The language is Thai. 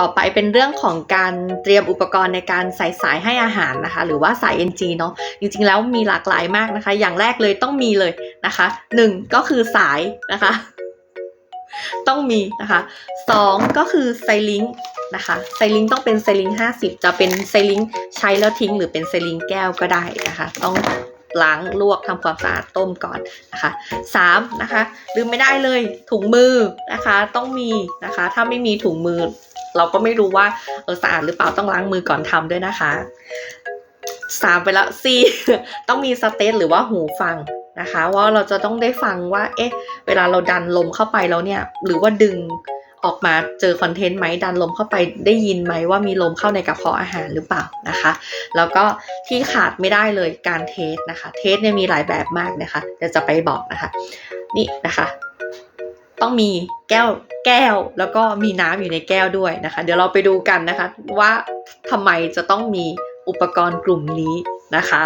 ต่อไปเป็นเรื่องของการเตรียมอุปกรณ์ในการใส่สายให้อาหารนะคะ หรือว่าสาย NG เนาะจริงๆแล้วมีหลากหลายมากนะคะ อย่างแรกเลยต้องมีเลยนะคะหนึ่งก็คือสายนะคะ ต้องมีนะคะสองก็คือไซลิงนะคะไซลิงต้องเป็นไซลิง50 จะเป็นไซลิงใช้แล้วทิ้ง หรือเป็นไซลิงแก้วก็ได้นะคะ ต้องล้างลวกทำความสะอาดต้มก่อนนะคะสามนะคะลืมไม่ได้เลยถุงมือนะคะ ต้องมีนะคะ ถ้าไม่มีถุงมือ เราก็ไม่รู้ว่าเออสะอาดหรือเปล่าต้องล้างมือก่อนทำด้วยนะคะสามไปแล้วสี่ต้องมีสเตตหรือว่าหูฟังนะคะ ว่าเราจะต้องได้ฟังว่า เอ๊ะ เวลาเราดันลมเข้าไปแล้วเนี่ย หรือว่าดึงออกมาเจอคอนเทนต์ไหมดันลมเข้าไปได้ยินไหมว่ามีลมเข้าในกระเพาะอาหารหรือเปล่านะคะ แล้วก็ที่ขาดไม่ได้เลยการเทสนะคะ เทสเนี่ยมีหลายแบบมากนะคะเดี๋ยวจะไปบอกนะคะ นี่นะคะ ต้องมีแก้วแก้ว แล้วก็มีน้ำอยู่ในแก้วด้วยนะคะ เดี๋ยวเราไปดูกันนะคะ ว่าทำไมจะต้องมีอุปกรณ์กลุ่มนี้นะคะ